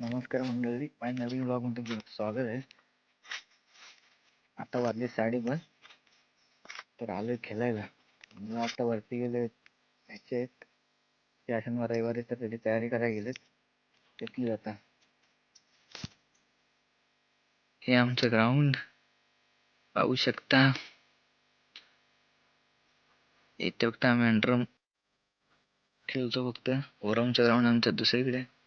नमस्कार मंडळी माझ्या नवीन ब्लॉगमध्ये तुमचं स्वागत आहे. आता वाजले साडेपाच. तर आलो खेळायला. मग आता वरती गेले ह्याचे आहेत. त्या शनिवार रविवारी तर त्याची तयारी करायला गेलेत. घेतली आता. हे आमचं ग्राउंड पाहू शकता. इथे फक्त आम्ही अंडरम खेळतो फक्त. ओरमचं ग्राउंड आमच्या दुसरीकडे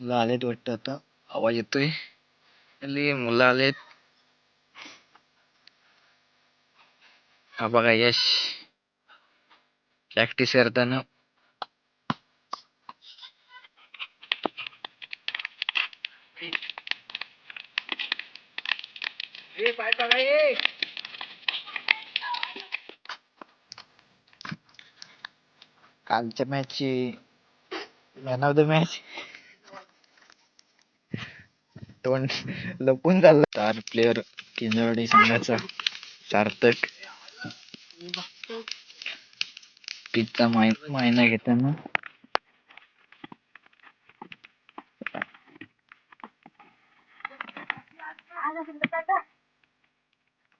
मुलं आलेत वाटतं आता? आवाज येतोय? हल्ली मुलं आलेत. हा बघा यश. प्रॅक्टिस करताना. कालच्या मॅचची मॅन ऑफ द मॅच तोंड लपून चाललं स्टार प्लेअर किंजवाडी संघाचा सार्थक. पिचचा माय मायना घेताना.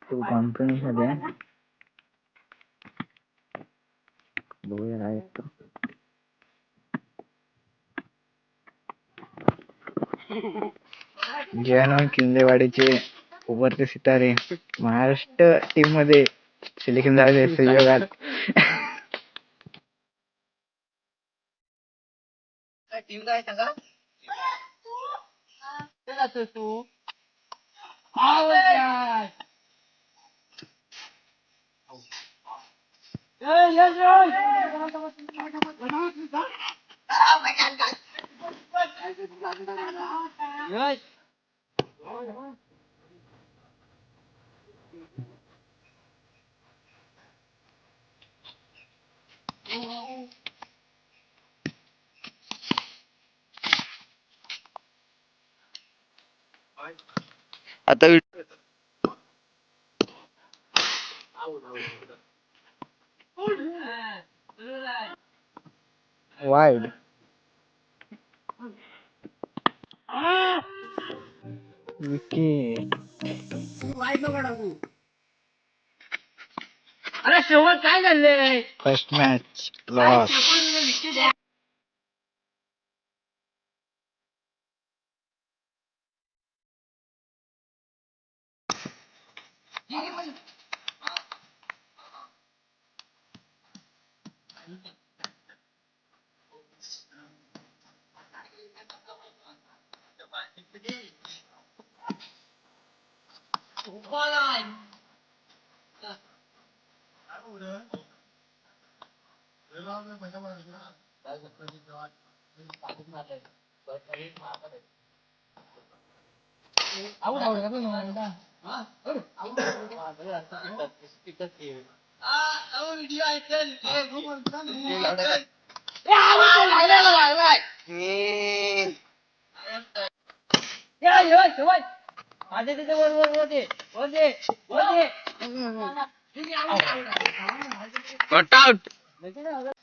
तो कॉन्फिडन्समध्ये बघूया काय येतो जयनोन किंदेवाडीचे उभरते सितारे. महाराष्ट्र टीममध्ये सिलेक्शन झाले संयोगात. टीम काय सांगा तू आता वाईड विकेट अरे शेवट काय झालंय फर्स्ट मॅच लॉस माझे तिथे वर वर वर दे वर दे वर दे cut out six six six काल बोलू यश चप्पल